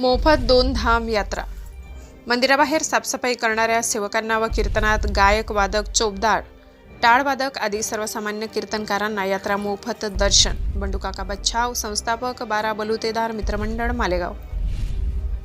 मोफत दोन धाम यात्रा. मंदिराबाहेर साफसफाई करणाऱ्या सेवकांना व कीर्तनात गायक वादक चोपदार टाळवादक आदी सर्वसामान्य कीर्तनकारांना यात्रा मोफत दर्शन. बंडूकाका बच्छाव संस्थापक बारा बलुतेदार मित्रमंडळ मालेगाव.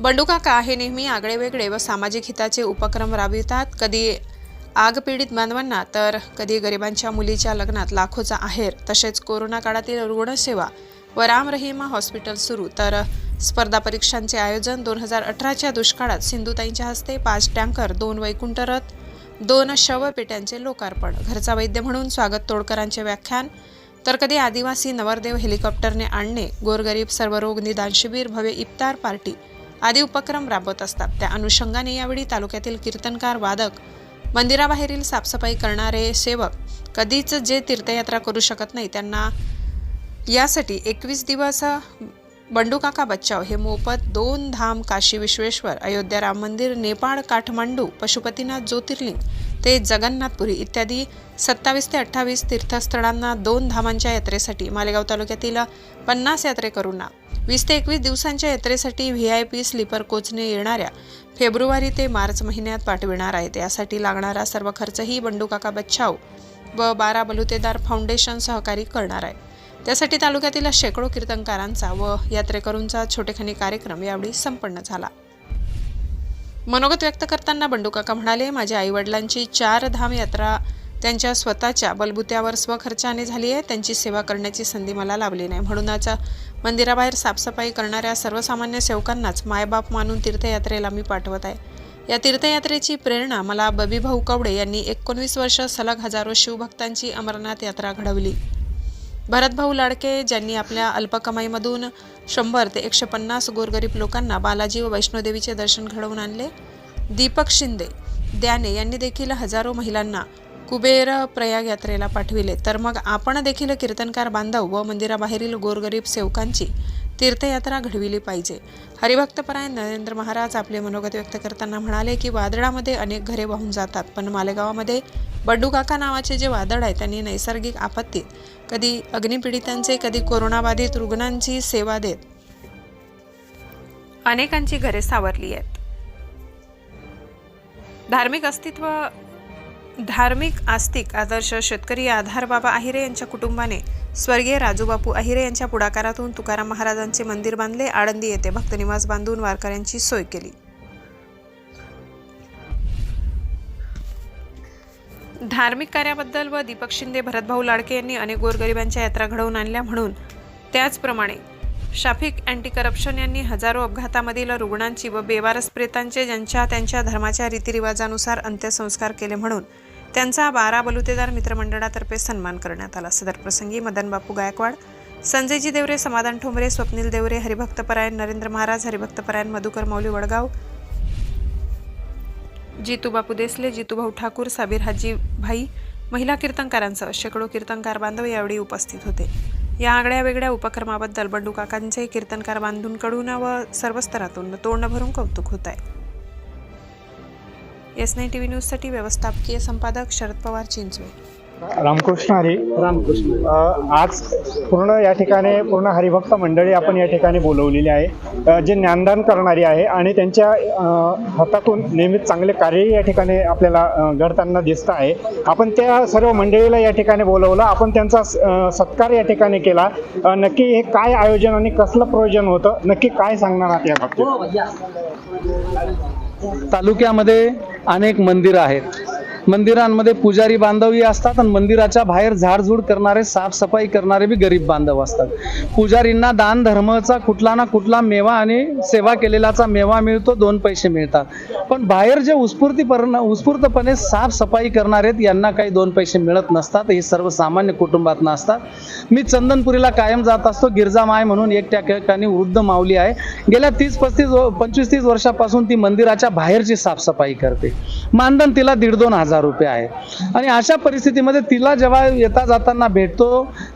बंडूकाका हे नेहमी आगळेवेगळे व सामाजिक हिताचे उपक्रम राबवितात. कधी आगपीडित बांधवांना तर कधी गरिबांच्या मुलीच्या लग्नात लाखोचा आहेर. तसेच कोरोना काळातील रुग्णसेवा व राम रहिमा हॉस्पिटल सुरू. तर स्पर्धा परीक्षांचे आयोजन दोन हजार अठराच्या दुष्काळात सिंधुताईंच्या हस्ते पाच टँकर दोन वैकुंठ रथ दोन शवपेट्यांचे लोकार्पण. घरचा वैद्य म्हणून स्वागत तोडकरांचे व्याख्यान. तर कधी आदिवासी नवरदेव हेलिकॉप्टरने आणणे? गोरगरीब सर्व रोग निदान शिबिर भव्य इफ्तार पार्टी. आदी उपक्रम राबवत असतात. त्या अनुषंगाने यावेळी तालुक्यातील कीर्तनकार वादक मंदिराबाहेरील साफसफाई करणारे सेवक कधीच जे तीर्थयात्रा करू शकत नाही त्यांना यासाठी एकवीस दिवस बंडूकाका बच्चाव हे मोफत दोन धाम काशी विश्वेश्वर अयोध्या राम मंदिर नेपाळ काठमांडू पशुपतीनाथ ज्योतिर्लिंग ते जगन्नाथपुरी इत्यादी सत्तावीस ते अठ्ठावीस तीर्थस्थळांना दोन धामांच्या यात्रेसाठी मालेगाव तालुक्यातील पन्नास यात्रेकरूंना वीस ते एकवीस दिवसांच्या यात्रेसाठी व्ही आय पी स्लीपर कोचने येणाऱ्या फेब्रुवारी ते मार्च महिन्यात पाठविणार आहेत. यासाठी लागणारा सर्व खर्चही बंडूकाका बच्छाव व बारा बलुतेदार फाउंडेशन सहकारी करणार आहे. त्यासाठी तालुक्यातील शेकडो कीर्तनकारांचा व यात्रेकरूंचा छोटेखानी कार्यक्रम यावेळी संपन्न झाला. मनोगत व्यक्त करताना बंडूकाका म्हणाले माझ्या आईवडिलांची चार धाम यात्रा त्यांच्या स्वतःच्या बलबुत्यावर स्वखर्चाने झाली आहे. त्यांची सेवा करण्याची संधी मला लाभली नाही. म्हणूनच मंदिराबाहेर साफसफाई करणाऱ्या सर्वसामान्य सेवकांनाच मायबाप मानून तीर्थयात्रेला मी पाठवत आहे. या तीर्थयात्रेची प्रेरणा मला बबीभाऊ कवडे यांनी एकोणवीस वर्ष सलग हजारो शिवभक्तांची अमरनाथ यात्रा घडवली. भरतभाऊ लाडके ज्यांनी आपल्या अल्प कमाईमधून शंभर ते एकशे पन्नास गोरगरीब लोकांना बालाजी व वैष्णोदेवीचे दर्शन घडवून आणले. दीपक शिंदे द्याने यांनी देखील हजारो महिलांना कुबेर प्रयाग यात्रेला पाठविले. तर मग आपण देखील कीर्तनकार बांधव व मंदिराबाहेरील गोरगरीब सेवकांची तीर्थयात्रा घडविली पाहिजे. हरिभक्तपरायण नरेंद्र महाराज आपले मनोगत व्यक्त करताना म्हणाले की वादळामध्ये अनेक घरे वाहून जातात पण मालेगावामध्ये बड्डूकाका नावाचे जे वादळ आहे त्यांनी नैसर्गिक आपत्तीत कधी अग्निपीडितांचे कधी कोरोनाबाधित रुग्णांची सेवा देत अनेकांची घरे सावरली आहेत. धार्मिक अस्तित्व धार्मिक आस्तिक आदर्श शेतकरी आधार बाबा आहिरे यांच्या कुटुंबाने स्वर्गीय राजूबापू आहिरे यांच्या पुढाकारातून तुकाराम महाराजांचे मंदिर बांधले आळंदी येथे भक्तनिवास बांधून वारकऱ्यांची सोय केली. धार्मिक कार्याबद्दल व दीपक शिंदे भरतभाऊ लाडके यांनी अनेक गोरगरिबांच्या यात्रा घडवून आणल्या म्हणून त्याचप्रमाणे शाफिक अँटी करप्शन यांनी हजारो अपघातामधील रुग्णांची व बेवारस प्रेतांचे ज्यांच्या त्यांच्या धर्माच्या रीतिरिवाजानुसार अंत्यसंस्कार केले म्हणून त्यांचा बारा बलुतेदार मित्रमंडळातर्फे सन्मान करण्यात आला. सदर प्रसंगी मदन बापू गायकवाड संजयजी देवरे समाधान ठोंबरे स्वप्नील देवरे हरिभक्तपरायण नरेंद्र महाराज हरिभक्तपरायण मधुकर मौली वडगाव जितूबापू देसले जितूभाऊ ठाकूर साबीर हाजी भाई महिला कीर्तनकारांसह शेकडो कीर्तनकार बांधव यावेळी उपस्थित होते. या आगळ्या वेगळ्या उपक्रमाबद्दल बंडू काकांचे कीर्तनकार बांधूंकडून व सर्व स्तरातून तोंड भरून कौतुक होत आहे. एस नाईन टी व्ही न्यूजसाठी व्यवस्थापकीय संपादक शरद पवार चिंचवे. रामकृष्ण हरी. रामकृष्ण. अ, आज पूर्ण या ठिकाणी पूर्ण हरिभक्त मंडळी आपण या ठिकाणी बोलवलेली आहे. अ, जे ज्ञानदान करणारी आहे आणि त्यांच्या अ, हातातून नेहमीच चांगले कार्यही या ठिकाणी आपल्याला अ, घडताना दिसत आहे. आपण त्या सर्व मंडळीला या ठिकाणी बोलवलं. आपण त्यांचा अ, सत्कार या ठिकाणी केला. अ, नक्की हे काय आयोजन आणि कसलं प्रयोजन होतं? नक्की काय सांगणार आहात या बाबतीत? तालुक्यामध्ये अनेक मंदिरं आहेत. मंदिरांमध्ये पुजारी बांधवही असतात आणि मंदिराच्या बाहेर झाडझूड करणारे साफसफाई करणारे बी गरीब बांधव असतात. पुजारींना दान धर्मचा कुठला ना कुठला मेवा आणि सेवा केलेलाचा मेवा मिळतो दोन पैसे मिळतात. पण बाहेर जे उत्स्फूर्तीपर्ण उत्स्फूर्तपणे साफसफाई करणारे आहेत यांना काही दोन पैसे मिळत नसतात. हे सर्वसामान्य कुटुंबात नसतात मी चंदनपुरीला कायम जात असतो. गिरजा माय म्हणून एक त्या ठिकाणी वृद्ध माऊली आहे. गेल्या तीस पस्तीस पंचवीस तीस वर्षापासून ती मंदिराच्या बाहेरची साफसफाई करते. मानधन तिला दीड दोन हजार रुपये आहे. आणि अशा परिस्थितीमध्ये तिला जेव्हा येता जाताना भेटतो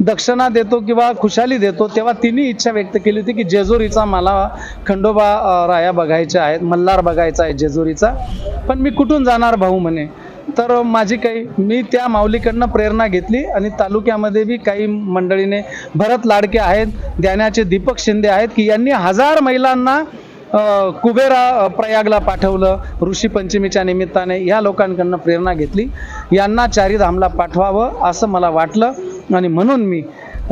दक्षिणा देतो किंवा खुशाली देतो तेव्हा तिने इच्छा व्यक्त केली होती की जेजुरीचा मला खंडोबा राया बघायच्या आहेत मल्हार बघायचा आहे जेजुरीचा. पण मी कुठून जाणार भाऊ म्हणे. तर माझी काही मी त्या माऊलीकडनं प्रेरणा घेतली आणि तालुक्यामध्ये बी काही मंडळीने भरत लाडके आहेत ध्यानाचे दीपक शिंदे आहेत की यांनी हजार महिलांना कुबेरा प्रयागला पाठवलं ऋषी पंचमीच्या निमित्ताने ह्या लोकांकडनं प्रेरणा घेतली. यांना चारीधामला पाठवावं असं मला वाटलं आणि म्हणून मी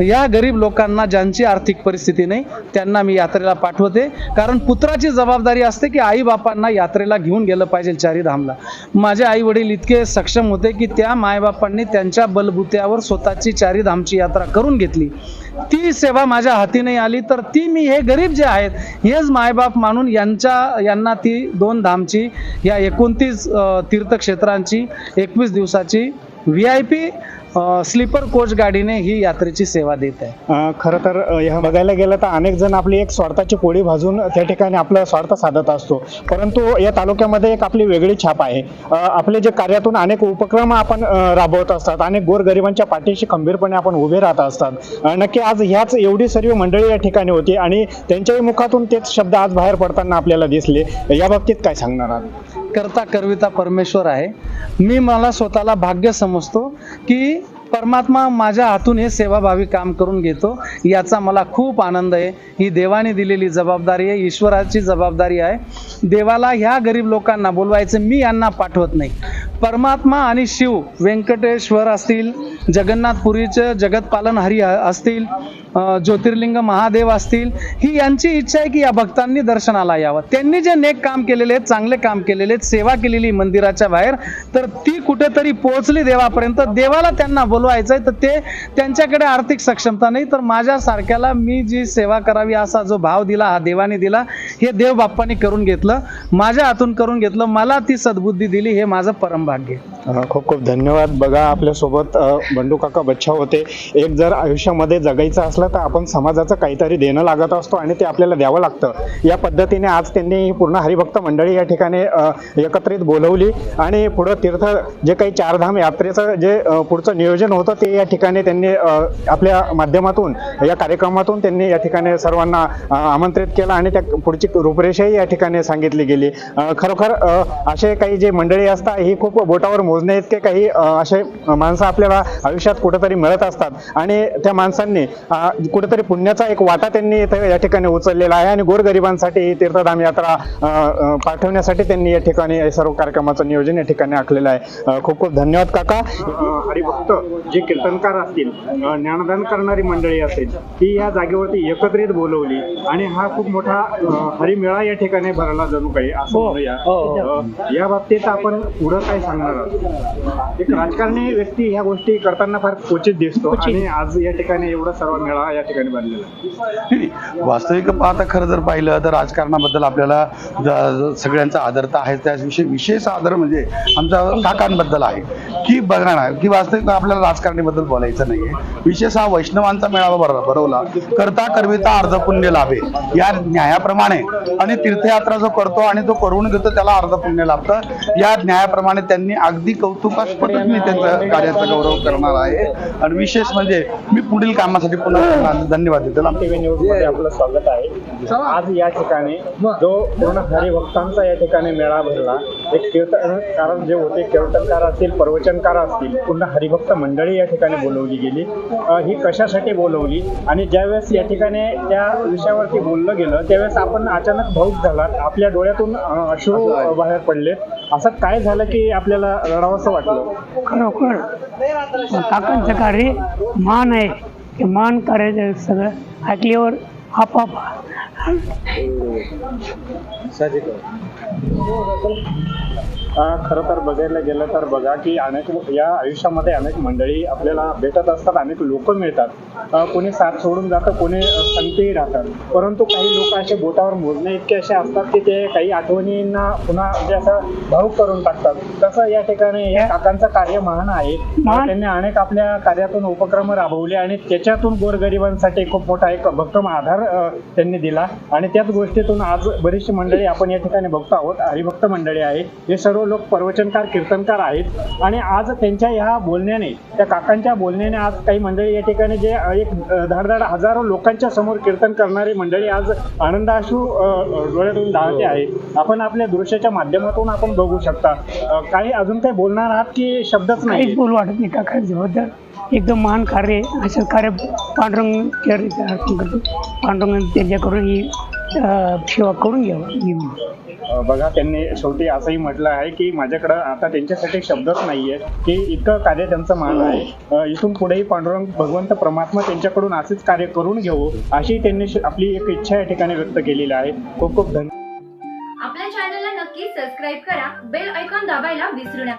या गरीब लोकांना ज्यांची आर्थिक परिस्थिती नाही त्यांना मी यात्रेला पाठवते. कारण पुत्राची जबाबदारी असते की आई बापांना यात्रेला घेऊन गेलं पाहिजे चारीधामला माझे आई वडील इतके सक्षम होते की त्या मायबापांनी त्यांच्या बलबुत्यावर स्वतःची चारीधामची यात्रा करून घेतली. ती सेवा माझ्या हाती नाही आली तर ती मी हे गरीब जे आहेत हेच मायबाप मानून यांच्या यांना ती दोन धामची या एकोणतीस तीर्थक्षेत्रांची एकवीस दिवसाची V I P sleeper coach गाडीने ही यात्रेची सेवा देत आहे. खरं तर ह्या बघायला गेलं तर अनेक जण आपली एक स्वार्थाची पोळी भाजून त्या ठिकाणी आपला स्वार्थ साधत असतो. परंतु या तालुक्यामध्ये एक आपली वेगळी छाप आहे. आपले जे कार्यातून अनेक उपक्रम आपण राबवत असतात. अनेक गोरगरिबांच्या पाठीशी खंबीरपणे आपण उभे राहत असतात. नक्की आज ह्याच एवढी सर्व मंडळी या ठिकाणी होती आणि त्यांच्याही मुखातून तेच शब्द आज बाहेर पडताना आपल्याला दिसले. या बाबतीत काय सांगणार आहात? करता करविता परमेश्वर आहे. मी मला स्वतःला भाग्य समजतो की परमात्मा माझ्या हातून हे सेवाभावी काम करून घेतो याचा मला खूप आनंद आहे. ही देवाने दिलेली जबाबदारी आहे ईश्वराची जबाबदारी आहे. देवाला ह्या गरीब लोकांना बोलवायचं मी यांना पाठवत नाही. परमात्मा आणि शिव व्यंकटेश्वर असतील जगन्नाथपुरीचं जगतपालन हरी असतील ज्योतिर्लिंग महादेव असतील ही यांची इच्छा आहे की या भक्तांनी दर्शनाला यावं. त्यांनी जे नेक काम केलेले आहेत चांगले काम केलेले आहेत सेवा केलेली मंदिराच्या बाहेर तर ती कुठेतरी पोहोचली देवापर्यंत. देवाला त्यांना बोलवायचं आहे तर ते त्यांच्याकडे आर्थिक सक्षमता नाही तर माझ्या सारख्याला मी जी सेवा करावी असा जो भाव दिला हा देवाने दिला हे देव बाप्पानी करून घेतलं माझ्या हातून करून घेतलं मला ती सद्बुद्धी दिली हे माझं परमभाग्य खूप खूप धन्यवाद. बघा आपल्यासोबत बंडू काका बच्छा होते. एक जर आयुष्यामध्ये जगायचं असलं तर आपण समाजाचं काहीतरी देणं लागत असतो आणि ते आपल्याला द्यावं लागतं. या पद्धतीने आज त्यांनी पूर्ण हरिभक्त मंडळी या ठिकाणी एकत्रित बोलवली आणि पुढं तीर्थ जे काही चारधाम यात्रेचं जे पुढचं नियोजन होतं ते या ठिकाणी त्यांनी आपल्या माध्यमातून या कार्यक्रमातून त्यांनी या ठिकाणी सर्वांना आमंत्रित केलं आणि त्या पुढची रूपरेषाही या ठिकाणी सांगितली गेली. खरोखर असे काही जे मंडळी असतात ही खूप बोटावर मोजणे इतके काही असे माणसं आपल्याला आयुष्यात कुठंतरी मिळत असतात. आणि त्या माणसांनी कुठेतरी पुण्याचा एक वाटा त्यांनी इथं या ठिकाणी उचललेला आहे आणि गोरगरिबांसाठी ही तीर्थधाम यात्रा पाठवण्यासाठी त्यांनी या ठिकाणी हे सर्व कार्यक्रमाचं नियोजन या ठिकाणी आखलेलं आहे. खूप खूप धन्यवाद काका. हरिभक्त जे कीर्तनकार असतील ज्ञानदान करणारी मंडळी असेल ती या जागेवरती एकत्रित बोलवली आणि हा खूप मोठा हरिमेळा या ठिकाणी भरला जणू काही असं म्हणूया. अ, या बाबतीत आपण पुढं काय सांगणार आहोत? एक राजकारणी व्यक्ती ह्या गोष्टी करताना फार क्वचित दिसतो आणि आज या ठिकाणी एवढा सर्व मेळा या ठिकाणी भरलेला आहे. नाही, नाही. वास्तविक पाहता खरं जर पाहिलं तर राजकारणाबद्दल आपल्याला ज- ज- सगळ्यांचा आदर तर आहे त्याविषयी विशेष आदर म्हणजे आमच्या काकांबद्दल आहे की बघा ना की वास्तविक आपल्याला राजकारणीबद्दल बोलायचं नाहीये. विशेष हा वैष्णवांचा मेळावा भर- भरवला करता करविता अर्ध पुण्य लाभे. या न्यायाप्रमाणे आणि तीर्थयात्रा जो करतो आणि जो करून घेतो त्याला अर्ध पुण्य लाभतं. या न्यायाप्रमाणे त्यांनी अगदी कौतुकास्पद मी त्यांचं कार्याचा गौरव करणार आहे. आणि विशेष म्हणजे मी पुढील कामासाठी पुन्हा धन्यवाद देतो. आपलं स्वागत आहे. आज या ठिकाणी जो पूर्ण हरिभक्तांचा या ठिकाणी मेळा भरला एक कीर्तनकार जे होते कीर्तनकार असतील प्रवचनकार असतील पूर्ण हरिभक्त मंडळी या ठिकाणी बोलवली गेली. ही कशासाठी बोलवली? आणि ज्यावेळेस या ठिकाणी त्या विषयावरती बोललं गेलं त्यावेळेस आपण अचानक भाऊक झालात. आपल्या डोळ्यातून अश्रू बाहेर पडले असं काय झालं की आपल्याला रडावंसं वाटलं? खरोखर काकांचं कार्य मान आहे. ते मान करायचं सगळं ऐकल्यावर आपाप अ, खरं तर बघायला गेलं तर बघा की अनेक या आयुष्यामध्ये अनेक मंडळी आपल्याला भेटत असतात अनेक लोक मिळतात. कोणी साथ सोडून जातं कोणी संगतेही राहतात. परंतु काही लोक असे बोटावर मोजणे इतके असे असतात की ते काही आठवणींना पुन्हा म्हणजे असं भाऊक करून टाकतात. तसं या ठिकाणी या काकांचं कार्य महान आहे. त्यांनी अनेक आपल्या कार्यातून उपक्रम राबवले आणि त्याच्यातून गोरगरिबांसाठी खूप मोठा एक भक्कम आधार त्यांनी दिला. आणि त्याच गोष्टीतून आज बरीचशी मंडळी आपण या ठिकाणी बघतो आहोत. हरिभक्त मंडळी आहे. हे सर्व लोक प्रवचनकार कीर्तनकार आहेत. आणि आज त्यांच्या ह्या बोलण्याने त्या काकांच्या बोलण्याने आज काही मंडळी या ठिकाणी जे एक धडधड हजारो लोकांच्या समोर कीर्तन करणारी मंडळी आज आनंदाशू डोळ्यातून डाळते आहे. आपण आपल्या दृश्याच्या माध्यमातून आपण बघू शकता. काही अजून काही बोलणार आहात की शब्दच नाही? बोल बोलू वाटत नाही काकांच्याबद्दल एकदम महान कार्य आहे. असं कार्य पांडुरंग अर्पण करतो. पांडुरंग त्यांच्याकडून ही सेवा करून घ्यावं बघा त्यांनी शेवटी असंही म्हटलं आहे की माझ्याकडं आता त्यांच्यासाठी शब्दच नाहीये की इतकं कार्य त्यांचं मान आहे. इथून पुढेही पांडुरंग भगवंत परमात्मा त्यांच्याकडून असेच कार्य करून घेऊ अशी त्यांनी आपली एक इच्छा या ठिकाणी व्यक्त केलेली आहे. खूप खूप धन्यवाद आपल्या चॅनलला नक्की सबस्क्राईब करा बेल ऐकॉन दाबायला विसरू नका.